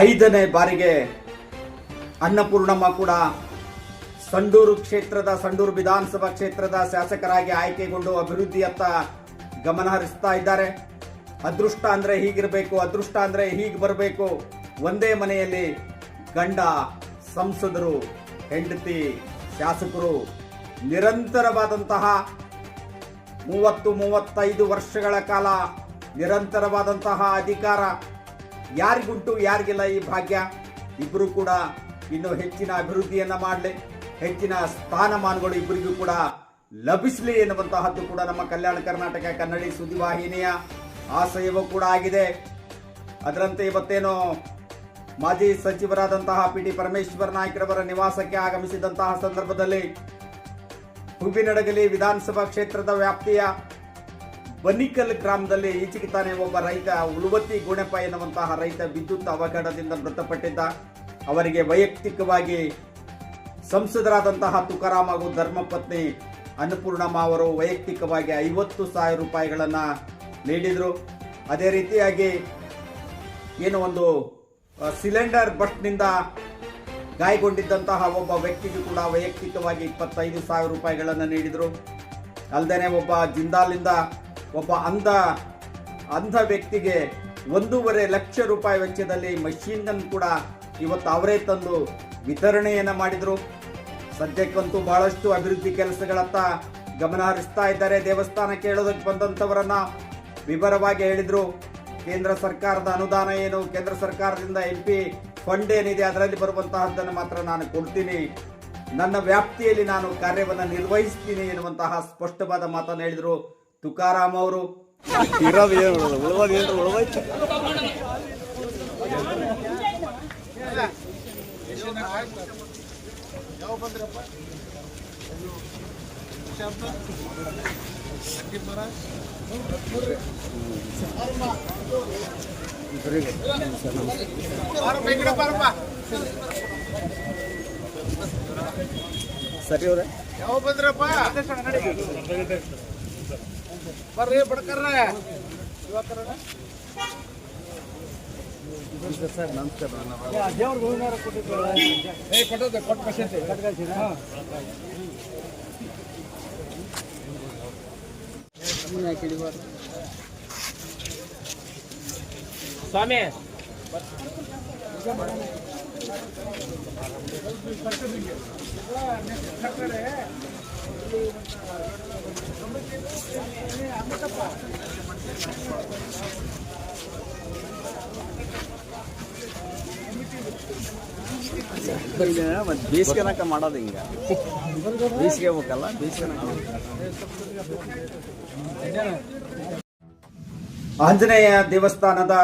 ಐದನೇ ಬಾರಿಗೆ ಅನ್ನಪೂರ್ಣಮ್ಮ ಕೂಡ ಸಂಡೂರು ಕ್ಷೇತ್ರದ, ಸಂಡೂರು ವಿಧಾನಸಭಾ ಕ್ಷೇತ್ರದ ಶಾಸಕರಾಗಿ ಆಯ್ಕೆಗೊಂಡು ಅಭಿವೃದ್ಧಿಯತ್ತ ಗಮನ ಹರಿಸ್ತಾ ಇದ್ದಾರೆ. ಅದೃಷ್ಟ ಅಂದರೆ ಹೀಗಿರಬೇಕು, ಅದೃಷ್ಟ ಅಂದರೆ ಹೀಗೆ ಬರಬೇಕು. ಒಂದೇ ಮನೆಯಲ್ಲಿ ಗಂಡ, ಸಂಸದರು, ಹೆಂಡತಿ, ಶಾಸಕರು ನಿರಂತರವಾದಂತಹ ಮೂವತ್ತು, ಮೂವತ್ತೈದು ವರ್ಷಗಳ ಕಾಲ ನಿರಂತರವಾದಂತಹ ಅಧಿಕಾರ ಯಾರಿಗುಂಟು, ಯಾರಿಗಿಲ್ಲ ಈ ಭಾಗ್ಯ? ಇಬ್ಬರು ಕೂಡ ಇನ್ನು ಹೆಚ್ಚಿನ ಅಭಿವೃದ್ಧಿಯನ್ನು ಮಾಡಲಿ, ಹೆಚ್ಚಿನ ಸ್ಥಾನಮಾನಗಳು ಇಬ್ಬರಿಗೂ ಕೂಡ ಲಭಿಸಲಿ ಎನ್ನುವಂತಹದ್ದು ಕೂಡ ನಮ್ಮ ಕಲ್ಯಾಣ ಕರ್ನಾಟಕ ಕನ್ನಡಿ ಸುದ್ದಿವಾಹಿನಿಯ ಆಶಯವೂ ಕೂಡ ಆಗಿದೆ. ಅದರಂತೆ ಇವತ್ತೇನು ಮಾಜಿ ಸಚಿವರಾದಂತಹ ಪಿ ಟಿ ಪರಮೇಶ್ವರ ನಾಯ್ಕರವರ ನಿವಾಸಕ್ಕೆ ಆಗಮಿಸಿದಂತಹ ಸಂದರ್ಭದಲ್ಲಿ ಹೂವಿನಡಗಲಿ ವಿಧಾನಸಭಾ ಕ್ಷೇತ್ರದ ವ್ಯಾಪ್ತಿಯ ಬನ್ನಿಕಲ್ ಗ್ರಾಮದಲ್ಲಿ ಈಚೆಗೆ ತಾನೇ ಒಬ್ಬ ರೈತ ಉಳುವತ್ತಿ ಗುಣಪ್ಪ ಎನ್ನುವಂತಹ ರೈತ ವಿದ್ಯುತ್ ಅವಘಡದಿಂದ ಮೃತಪಟ್ಟಿದ್ದ. ಅವರಿಗೆ ವೈಯಕ್ತಿಕವಾಗಿ ಸಂಸದರಾದಂತಹ ತುಕಾರಾಮ್ ಹಾಗೂ ಧರ್ಮಪತ್ನಿ ಅನ್ನಪೂರ್ಣಮ್ಮ ಅವರು ವೈಯಕ್ತಿಕವಾಗಿ ಐವತ್ತು ಸಾವಿರ ರೂಪಾಯಿಗಳನ್ನು ನೀಡಿದರು. ಅದೇ ರೀತಿಯಾಗಿ ಏನು ಒಂದು ಸಿಲಿಂಡರ್ ಬಟ್ನಿಂದ ಗಾಯಗೊಂಡಿದ್ದಂತಹ ಒಬ್ಬ ವ್ಯಕ್ತಿಗೂ ಕೂಡ ವೈಯಕ್ತಿಕವಾಗಿ ಇಪ್ಪತ್ತೈದು ಸಾವಿರ ರೂಪಾಯಿಗಳನ್ನು ನೀಡಿದರು. ಅಲ್ಲದೆ ಒಬ್ಬ ಜಿಂದಾಲ್ನಿಂದ ಒಬ್ಬ ಅಂಧ ಅಂಧ ವ್ಯಕ್ತಿಗೆ ಒಂದೂವರೆ ಲಕ್ಷ ರೂಪಾಯಿ ವೆಚ್ಚದಲ್ಲಿ ಮಷೀನ್ ಗನ್ ಕೂಡ ಇವತ್ತು ಅವರೇ ತಂದು ವಿತರಣೆಯನ್ನು ಮಾಡಿದರು. ಸದ್ಯಕ್ಕಂತೂ ಬಹಳಷ್ಟು ಅಭಿವೃದ್ಧಿ ಕೆಲಸಗಳತ್ತ ಗಮನ ಹರಿಸ್ತಾ ಇದ್ದಾರೆ ದೇವಸ್ಥಾನ ಕೇಳೋದಕ್ಕೆ ಬಂದಂಥವರನ್ನು ವಿವರವಾಗಿ ಹೇಳಿದರು. ಕೇಂದ್ರ ಸರ್ಕಾರದ ಅನುದಾನ ಏನು? ಕೇಂದ್ರ ಸರ್ಕಾರದಿಂದ ಎಂ ಪಿ ಫಂಡ್ ಏನಿದೆ ಅದರಲ್ಲಿ ಬರುವಂತಹದ್ದನ್ನು ಮಾತ್ರ ನಾನು ಕೊಡ್ತೀನಿ. ನನ್ನ ವ್ಯಾಪ್ತಿಯಲ್ಲಿ ನಾನು ಕಾರ್ಯವನ್ನು ನಿರ್ವಹಿಸ್ತೀನಿ ಎನ್ನುವಂತಹ ಸ್ಪಷ್ಟವಾದ ಮಾತನ್ನು ಹೇಳಿದ್ರು. ತುಕಾರಾಮ್ ಅವರು. ಇರೋದು ಏನು ಉಳ್ದು ಉಳ್ಬೋದು ಏನು ಸರಿ ಅವ್ರೆ. ಯಾವ ಬಂದ್ರಪ್ಪ? ಬರ್ರಿ ಬಡ್ಕರ್ರ ಸರ್ ನಮಸ್ಕಾರ ಏ ಕೊಟ್ಟದ ಕೊಟ್ಟು ಕಸೈತೆ ಸ್ವಾಮಿ ಮತ್ತೆ ಮಾಡೋದು ಹಿಂಗ ಬೇಸಿಗೆ ಹೋಗಲ್ಲ ಆಂಜನೇಯ ದೇವಸ್ಥಾನದ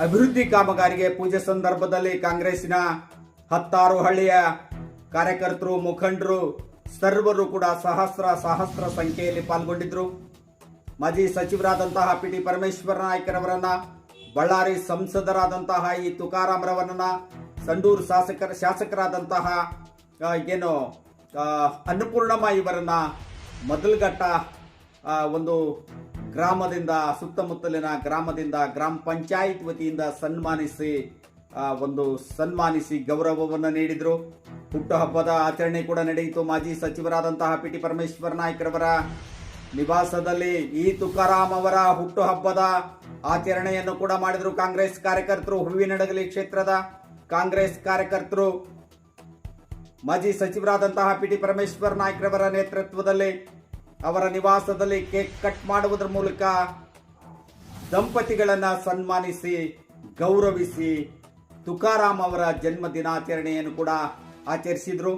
ಅಭಿವೃದ್ಧಿ ಕಾಮಗಾರಿಗೆ ಪೂಜೆ ಸಂದರ್ಭದಲ್ಲಿ ಕಾಂಗ್ರೆಸ್ಸಿನ ಹತ್ತಾರು ಹಳ್ಳಿಯ ಕಾರ್ಯಕರ್ತರು, ಮುಖಂಡರು ಸರ್ವರು ಕೂಡ ಸಹಸ್ರ ಸಹಸ್ರ ಸಂಖ್ಯೆಯಲ್ಲಿ ಪಾಲ್ಗೊಂಡಿದ್ರು. ಮಾಜಿ ಸಚಿವರಾದಂತಹ ಪಿ ಟಿ ಪರಮೇಶ್ವರ ನಾಯ್ಕರವರನ್ನ, ಬಳ್ಳಾರಿ ಸಂಸದರಾದಂತಹ ಈ ತುಕಾರಾಮರವರನ್ನ, ಸಂಡೂರು ಶಾಸಕರ ಶಾಸಕರಾದಂತಹ ಏನು ಅನ್ನಪೂರ್ಣಮ್ಮ ಇವರನ್ನ ಮೊದಲಘಟ್ಟ ಒಂದು ಗ್ರಾಮದಿಂದ, ಸುತ್ತಮುತ್ತಲಿನ ಗ್ರಾಮದಿಂದ, ಗ್ರಾಮ ಪಂಚಾಯತ್ ವತಿಯಿಂದ ಸನ್ಮಾನಿಸಿ ಒಂದು ಸನ್ಮಾನಿಸಿ ಗೌರವವನ್ನು ನೀಡಿದ್ರು. ಹುಟ್ಟುಹಬ್ಬದ ಆಚರಣೆ ಕೂಡ ನಡೆಯಿತು. ಮಾಜಿ ಸಚಿವರಾದಂತಹ ಪಿ ಟಿ ಪರಮೇಶ್ವರ ನಾಯ್ಕರವರ ನಿವಾಸದಲ್ಲಿ ಈ ತುಕಾರಾಮ್ ಅವರ ಹುಟ್ಟುಹಬ್ಬದ ಆಚರಣೆಯನ್ನು ಕೂಡ ಮಾಡಿದರು ಕಾಂಗ್ರೆಸ್ ಕಾರ್ಯಕರ್ತರು. ಹೂವಿನಡಗಲಿ ಕ್ಷೇತ್ರದ ಕಾಂಗ್ರೆಸ್ ಕಾರ್ಯಕರ್ತರು. ಮಾಜಿ ಸಚಿವರಾದಂತಹ ಪಿ ಟಿ ಪರಮೇಶ್ವರ್ ನಾಯ್ಕರವರ ನೇತೃತ್ವದಲ್ಲಿ ಅವರ ನಿವಾಸದಲ್ಲಿ ಕೇಕ್ ಕಟ್ ಮಾಡುವುದರ ಮೂಲಕ ದಂಪತಿಗಳನ್ನು ಸನ್ಮಾನಿಸಿ ಗೌರವಿಸಿ ತುಕಾರಾಮ್ ಅವರ ಜನ್ಮ ದಿನಾಚರಣೆಯನ್ನು ಕೂಡ ಆಚರಿಸಿದ್ರು.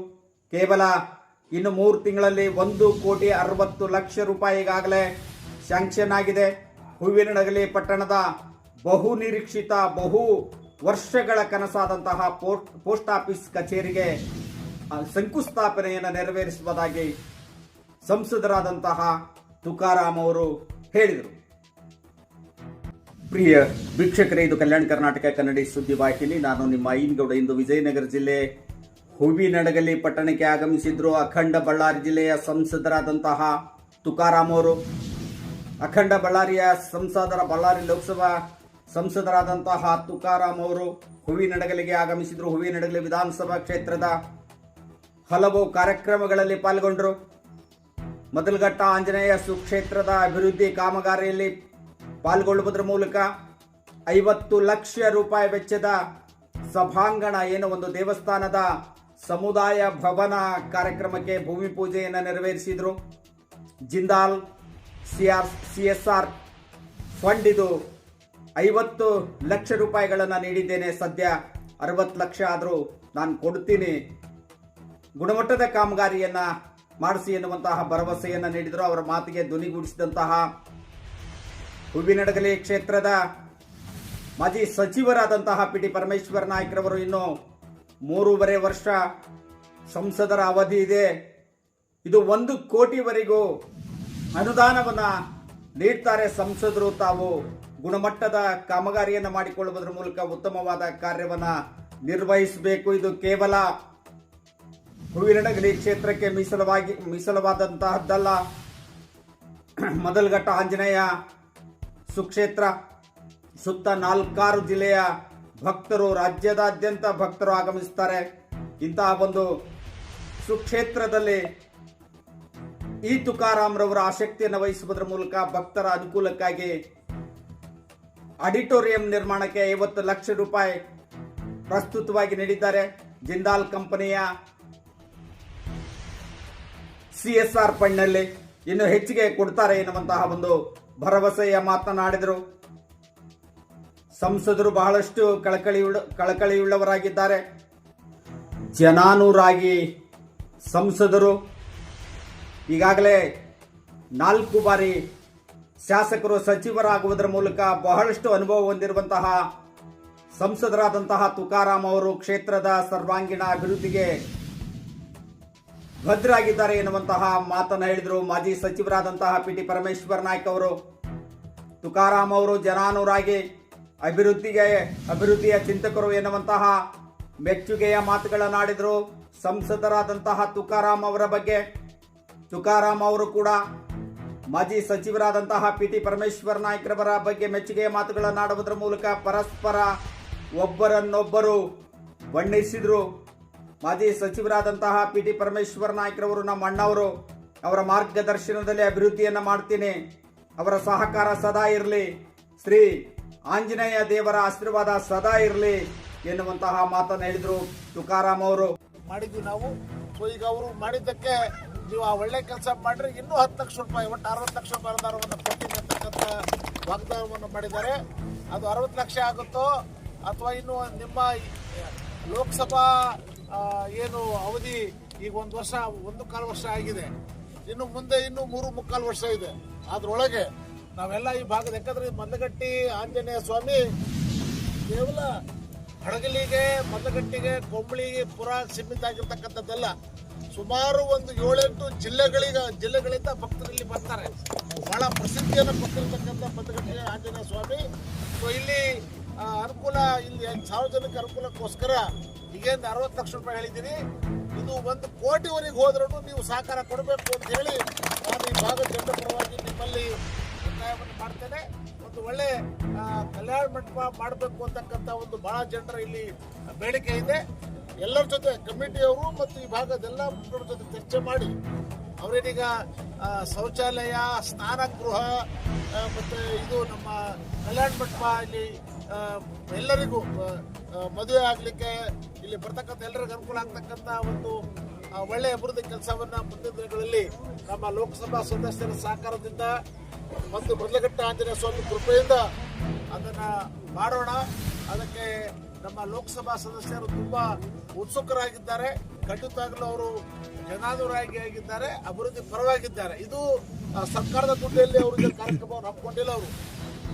ಕೇವಲ ಇನ್ನು ಮೂರು ತಿಂಗಳಲ್ಲಿ ಒಂದು ಕೋಟಿ ಅರವತ್ತು ಲಕ್ಷ ರೂಪಾಯಿಗಾಗಲೇ ಶಾಂಕ್ಷನ್ ಆಗಿದೆ. ಹೂವಿನಡಗಲಿ ಪಟ್ಟಣದ ಬಹು ನಿರೀಕ್ಷಿತ ಬಹು ವರ್ಷಗಳ ಕನಸಾದಂತಹ ಪೋಸ್ಟ್ ಪೋಸ್ಟ್ ಆಫೀಸ್ ಕಚೇರಿಗೆ ಶಂಕುಸ್ಥಾಪನೆಯನ್ನು ನೆರವೇರಿಸುವುದಾಗಿ ಸಂಸದರಾದಂತಹ ತುಕಾರಾಮ್ ಅವರು ಹೇಳಿದರು. ಪ್ರಿಯ ವೀಕ್ಷಕರೇ, ಇದು ಕಲ್ಯಾಣ ಕರ್ನಾಟಕ ಕನ್ನಡಿ ಸುದ್ದಿ ವಾಹಿನಿ. ನಾನು ನಿಮ್ಮ ಐನ್ಗೌಡ ಇಂದು ವಿಜಯನಗರ ಜಿಲ್ಲೆ ಹೂವಿನಡಗಲಿ ಪಟ್ಟಣಕ್ಕೆ ಆಗಮಿಸಿದ್ರು ಅಖಂಡ ಬಳ್ಳಾರಿ ಜಿಲ್ಲೆಯ ಸಂಸದರಾದಂತಹ ತುಕಾರಾಮ್ ಅವರು. ಅಖಂಡ ಬಳ್ಳಾರಿಯ ಸಂಸದರ ಬಳ್ಳಾರಿ ಲೋಕಸಭಾ ಸಂಸದರಾದಂತಹ ತುಕಾರಾಮ್ ಅವರು ಹೂವಿನಡಗಲಿಗೆ ಆಗಮಿಸಿದ್ರು. ಹೂವಿನಡಗಲಿ ವಿಧಾನಸಭಾ ಕ್ಷೇತ್ರದ ಹಲವು ಕಾರ್ಯಕ್ರಮಗಳಲ್ಲಿ ಪಾಲ್ಗೊಂಡರು. ಮೊದಲಘಟ್ಟ ಆಂಜನೇಯ ಸುಕ್ಷೇತ್ರದ ಅಭಿವೃದ್ಧಿ ಕಾಮಗಾರಿಯಲ್ಲಿ ಪಾಲ್ಗೊಳ್ಳುವುದರ ಮೂಲಕ ಐವತ್ತು ಲಕ್ಷ ರೂಪಾಯಿ ವೆಚ್ಚದ ಸಭಾಂಗಣ, ಏನು ಒಂದು ದೇವಸ್ಥಾನದ ಸಮುದಾಯ ಭವನ ಕಾರ್ಯಕ್ರಮಕ್ಕೆ ಭೂಮಿ ಪೂಜೆಯನ್ನು ನೆರವೇರಿಸಿದರು. Jindal CR C S R fund ಇದು ಐವತ್ತು ಲಕ್ಷ ರೂಪಾಯಿಗಳನ್ನು ನೀಡಿದ್ದೇನೆ. ಸದ್ಯ ಅರವತ್ತು ಲಕ್ಷ ಆದರೂ ನಾನು ಕೊಡ್ತೀನಿ. ಗುಣಮಟ್ಟದ ಕಾಮಗಾರಿಯನ್ನು ಮಾಡಿಸಿ ಎನ್ನುವಂತಹ ಭರವಸೆಯನ್ನು ನೀಡಿದರು. ಅವರ ಮಾತಿಗೆ ಧ್ವನಿಗೂಡಿಸಿದಂತಹ ಹೂವಿನಡಗಲಿ ಕ್ಷೇತ್ರದ ಮಾಜಿ ಸಚಿವರಾದಂತಹ ಪಿ ಟಿ ಪರಮೇಶ್ವರ ನಾಯ್ಕರವರು ಇನ್ನು ಮೂರುವರೆ ವರ್ಷ ಸಂಸದರ ಅವಧಿ ಇದೆ. ಇದು ಒಂದು ಕೋಟಿವರೆಗೂ ಅನುದಾನವನ್ನು ನೀಡ್ತಾರೆ ಸಂಸದರು. ತಾವು ಗುಣಮಟ್ಟದ ಕಾಮಗಾರಿಯನ್ನು ಮಾಡಿಕೊಳ್ಳುವುದರ ಮೂಲಕ ಉತ್ತಮವಾದ ಕಾರ್ಯವನ್ನು ನಿರ್ವಹಿಸಬೇಕು. ಇದು ಕೇವಲ ಹೂವಿನಡಗಲಿ ಕ್ಷೇತ್ರಕ್ಕೆ ಮೀಸಲವಾಗಿ ಮೀಸಲವಾದಂತಹದ್ದಲ್ಲ ಮೊದಲಘಟ್ಟ ಆಂಜನೇಯ ಸುಕ್ಷೇತ್ರ ಸುತ್ತ ನಾಲ್ಕಾರು ಜಿಲ್ಲೆಯ ಭಕ್ತರು ರಾಜ್ಯದಾದ್ಯಂತ ಭಕ್ತರು ಆಗಮಿಸುತ್ತಾರೆ ಇಂತಹ ಒಂದು ಸುಕ್ಷೇತ್ರದಲ್ಲಿ ಈ ತುಕಾರಾಮ್ರವರ ಆಸಕ್ತಿಯನ್ನು ವಹಿಸುವುದರ ಮೂಲಕ ಭಕ್ತರ ಅನುಕೂಲಕ್ಕಾಗಿ ಆಡಿಟೋರಿಯಂ ನಿರ್ಮಾಣಕ್ಕೆ ಐವತ್ತು ಲಕ್ಷ ರೂಪಾಯಿ ಪ್ರಸ್ತುತವಾಗಿ ನೀಡಿದ್ದಾರೆ. ಜಿಂದಾಲ್ ಕಂಪನಿಯ ಸಿ ಎಸ್ ಆರ್ ಫಂಡ್ನಲ್ಲಿ ಇನ್ನು ಹೆಚ್ಚಿಗೆ ಕೊಡ್ತಾರೆ ಎನ್ನುವಂತಹ ಒಂದು ಭರವಸೆಯ ಮಾತನಾಡಿದರು ಸಂಸದರು ಬಹಳಷ್ಟು ಕಳಕಳಿಯುಳ್ಳ, ಕಳಕಳಿಯುಳ್ಳವರಾಗಿದ್ದಾರೆ. ಜನಾನುರಾಗಿ ಸಂಸದರು. ಈಗಾಗಲೇ ನಾಲ್ಕು ಬಾರಿ ಶಾಸಕರು ಸಚಿವರಾಗುವುದರ ಮೂಲಕ ಬಹಳಷ್ಟು ಅನುಭವ ಹೊಂದಿರುವಂತಹ ಸಂಸದರಾದಂತಹ ತುಕಾರಾಮ್ ಅವರು ಕ್ಷೇತ್ರದ ಸರ್ವಾಂಗೀಣ ಅಭಿವೃದ್ಧಿಗೆ ಭದ್ರಾಗಿದ್ದಾರೆ ಎನ್ನುವಂತಹ ಮಾತನ್ನ ಹೇಳಿದರು ಮಾಜಿ ಸಚಿವರಾದಂತಹ ಪಿ ಟಿ ಪರಮೇಶ್ವರ್ ನಾಯ್ಕ ಅವರು. ತುಕಾರಾಮ್ ಅವರು ಜನಾನುರಾಗಿ ಅಭಿವೃದ್ಧಿಗೆ, ಅಭಿವೃದ್ಧಿಯ ಚಿಂತಕರು ಎನ್ನುವಂತಹ ಮೆಚ್ಚುಗೆಯ ಮಾತುಗಳನ್ನಾಡಿದರು ಸಂಸದರಾದಂತಹ ತುಕಾರಾಮ್ ಅವರ ಬಗ್ಗೆ. ತುಕಾರಾಮ್ ಅವರು ಕೂಡ ಮಾಜಿ ಸಚಿವರಾದಂತಹ ಪಿ ಟಿ ಪರಮೇಶ್ವರ್ ನಾಯ್ಕರವರ ಬಗ್ಗೆ ಮೆಚ್ಚುಗೆಯ ಮಾತುಗಳನ್ನಾಡುವುದರ ಮೂಲಕ ಪರಸ್ಪರ ಒಬ್ಬರನ್ನೊಬ್ಬರು ಬಣ್ಣಿಸಿದ್ರು. ಮಾಜಿ ಸಚಿವರಾದಂತಹ ಪಿ ಟಿ ಪರಮೇಶ್ವರ್ ನಾಯ್ಕರವರು ನಮ್ಮ ಅಣ್ಣವರು. ಅವರ ಮಾರ್ಗದರ್ಶನದಲ್ಲಿ ಅಭಿವೃದ್ಧಿಯನ್ನು ಮಾಡ್ತೀನಿ. ಅವರ ಸಹಕಾರ ಸದಾ ಇರಲಿ. ಶ್ರೀ ಆಂಜನೇಯ ದೇವರ ಆಶೀರ್ವಾದ ಸದಾ ಇರಲಿ ಎನ್ನುವಂತಹ ಮಾತನ್ನು ಹೇಳಿದ್ರು ತುಕಾರಾಮ್ ಅವರು. ಮಾಡಿದ್ವಿ ನಾವು. ಸೊ ಈಗ ಅವರು ಮಾಡಿದ್ದಕ್ಕೆ ನೀವು ಆ ಒಳ್ಳೆ ಕೆಲಸ ಮಾಡ್ರಿ. ಇನ್ನೂ ಹತ್ತು ಲಕ್ಷ ರೂಪಾಯಿ, ಒಟ್ಟು ಅರವತ್ತು ಲಕ್ಷ ರೂಪಾಯಿ ಅನುದಾನವನ್ನು ಅಂತಕ್ಕಂಥ ವಾಗ್ದಾನವನ್ನು ಮಾಡಿದ್ದಾರೆ. ಅದು ಅರವತ್ತು ಲಕ್ಷ ಆಗುತ್ತೋ ಅಥವಾ ಇನ್ನು ನಿಮ್ಮ ಲೋಕಸಭಾ ಏನು ಅವಧಿ ಈಗ ಒಂದು ವರ್ಷ, ಒಂದು ಕಾಲು ವರ್ಷ ಆಗಿದೆ. ಇನ್ನು ಮುಂದೆ ಇನ್ನು ಮೂರು ಮುಕ್ಕಾಲು ವರ್ಷ ಇದೆ. ಅದ್ರೊಳಗೆ ನಾವೆಲ್ಲ ಈ ಭಾಗದ ಯಾಕಂದ್ರೆ ಮಂದಗಟ್ಟಿ ಆಂಜನೇಯ ಸ್ವಾಮಿ, ಕೇವಲ ಹಡಗಲಿಗೆ ಮಂದಗಟ್ಟಿಗೆ ಕೊಂಬಳಿಗೆ ಪುರ ಸೀಮಿತ ಆಗಿರ್ತಕ್ಕಂಥದ್ದೆಲ್ಲ ಸುಮಾರು ಒಂದು ಏಳೆಂಟು ಜಿಲ್ಲೆಗಳಿಗ, ಜಿಲ್ಲೆಗಳಿಂದ ಭಕ್ತರಲ್ಲಿ ಬರ್ತಾರೆ. ಬಹಳ ಪ್ರಸಿದ್ಧಿಯನ್ನು ಪಡೆದಿರ್ತಕ್ಕಂಥ ಮಂದಗಟ್ಟಿಗೆ ಆಂಜನೇಯ ಸ್ವಾಮಿ. ಸೊ ಇಲ್ಲಿ ಅನುಕೂಲ, ಇಲ್ಲಿ ಸಾರ್ವಜನಿಕ ಅನುಕೂಲಕ್ಕೋಸ್ಕರ ಈಗೇನು ಅರವತ್ತು ಲಕ್ಷ ರೂಪಾಯಿ ಹೇಳಿದ್ದೀನಿ ಇದು ಒಂದು ಕೋಟಿವರೆಗೆ ಹೋದ್ರೂ ನೀವು ಸಹಕಾರ ಕೊಡಬೇಕು ಅಂತ ಹೇಳಿ ನಾನು ಈ ಭಾಗದ ಜನರ ನಿಮ್ಮಲ್ಲಿ ಒತ್ತಾಯವನ್ನು ಮಾಡ್ತೇನೆ. ಒಂದು ಒಳ್ಳೆ ಕಲ್ಯಾಣ ಮಂಟಪ ಮಾಡಬೇಕು ಅಂತಕ್ಕಂಥ ಒಂದು ಬಹಳ ಜನರ ಇಲ್ಲಿ ಬೇಡಿಕೆ ಇದೆ. ಎಲ್ಲರ ಜೊತೆ ಕಮಿಟಿಯವರು ಮತ್ತು ಈ ಭಾಗದ ಎಲ್ಲ ಮುಖಂಡರ ಜೊತೆ ಚರ್ಚೆ ಮಾಡಿ ಅವರೇನೀಗ ಶೌಚಾಲಯ ಸ್ನಾನ ಗೃಹ ಮತ್ತು ಇದು ನಮ್ಮ ಕಲ್ಯಾಣ ಮಂಟಪ ಇಲ್ಲಿ ಎಲ್ಲರಿಗೂ ಮದುವೆ ಆಗಲಿಕ್ಕೆ ಇಲ್ಲಿ ಬರ್ತಕ್ಕಂಥ ಎಲ್ಲರಿಗೂ ಅನುಕೂಲ ಆಗ್ತಕ್ಕಂಥ ಒಂದು ಒಳ್ಳೆಯ ಅಭಿವೃದ್ಧಿ ಕೆಲಸವನ್ನು ಮುಂದಿನ ದಿನಗಳಲ್ಲಿ ನಮ್ಮ ಲೋಕಸಭಾ ಸದಸ್ಯರ ಸಹಕಾರದಿಂದ ಮತ್ತು ಮೊದಲಘಟ್ಟ ಆಂಜನೇಯ ಸ್ವಾಮಿ ಕೃಪೆಯಿಂದ ಅದನ್ನ ಮಾಡೋಣ. ಅದಕ್ಕೆ ನಮ್ಮ ಲೋಕಸಭಾ ಸದಸ್ಯರು ತುಂಬಾ ಉತ್ಸುಕರಾಗಿದ್ದಾರೆ. ಖಂಡಿತವಾಗ್ಲೂ ಅವರು ಜನಾನುರಾಗಿ ಆಗಿದ್ದಾರೆ ಅಭಿವೃದ್ಧಿ ಪರವಾಗಿದ್ದಾರೆ. ಇದು ಸರ್ಕಾರದ ದುಡ್ಡಲ್ಲಿ ಅವರು ಕಾರ್ಯಕ್ರಮವನ್ನು ಹಮ್ಮಿಕೊಂಡಿಲ್ಲ ಅವರು.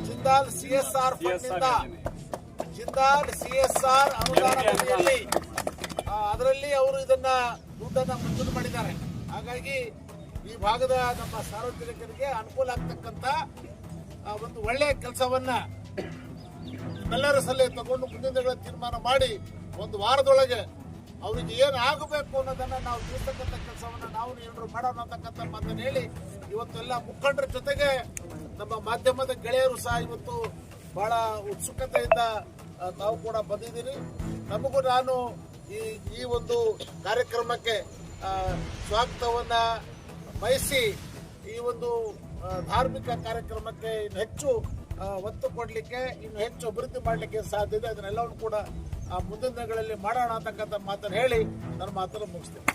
Jindal C S R Jindal C S R ಅನುದಾನ ಅದರಲ್ಲಿ ಅವರು ಇದನ್ನ ದುಡ್ಡನ್ನ ಮಂಜೂರು ಮಾಡಿದ್ದಾರೆ. ಹಾಗಾಗಿ ಈ ಭಾಗದ ನಮ್ಮ ಸಾರ್ವಜನಿಕರಿಗೆ ಅನುಕೂಲ ಆಗ್ತಕ್ಕಂತ ಒಂದು ಒಳ್ಳೆಯ ಕೆಲಸವನ್ನ ಎಲ್ಲರ ಸಲಹೆ ತಗೊಂಡು ಮುಂದಿನ ದಿನಗಳ ತೀರ್ಮಾನ ಮಾಡಿ ಒಂದು ವಾರದೊಳಗೆ ಅವರಿಗೆ ಏನು ಆಗಬೇಕು ಅನ್ನೋದನ್ನ ನಾವು ತಿಳಿಸ್ತಕ್ಕಂಥ ಕೆಲಸವನ್ನ ನಾವು ಏನಾದ್ರು ಮಾಡೋಣ ಅಂತಕ್ಕಂಥ ಮಾತನ್ನು ಹೇಳಿ ಇವತ್ತು ಎಲ್ಲ ಮುಖಂಡರ ಜೊತೆಗೆ ನಮ್ಮ ಮಾಧ್ಯಮದ ಗೆಳೆಯರು ಸಹ ಇವತ್ತು ಬಹಳ ಉತ್ಸುಕತೆಯಿಂದ ನಾವು ಕೂಡ ಬಂದಿದ್ದೀರಿ. ನಮಗೂ ನಾನು ಈ ಈ ಒಂದು ಕಾರ್ಯಕ್ರಮಕ್ಕೆ ಸ್ವಾಗತವನ್ನ ಬಯಸಿ ಈ ಒಂದು ಧಾರ್ಮಿಕ ಕಾರ್ಯಕ್ರಮಕ್ಕೆ ಇನ್ನು ಹೆಚ್ಚು ಒತ್ತು ಕೊಡಲಿಕ್ಕೆ, ಇನ್ನು ಹೆಚ್ಚು ಅಭಿವೃದ್ಧಿ ಮಾಡಲಿಕ್ಕೆ ಸಾಧ್ಯ ಇದೆ. ಅದನ್ನೆಲ್ಲವನ್ನು ಕೂಡ ಮುಂದಿನ ದಿನಗಳಲ್ಲಿ ಮಾಡೋಣ ಅಂತಕ್ಕಂಥ ಮಾತನ್ನು ಹೇಳಿ, ನನ್ನ ಮಾತನ್ನು ಮುಗಿಸ್ತೇನೆ.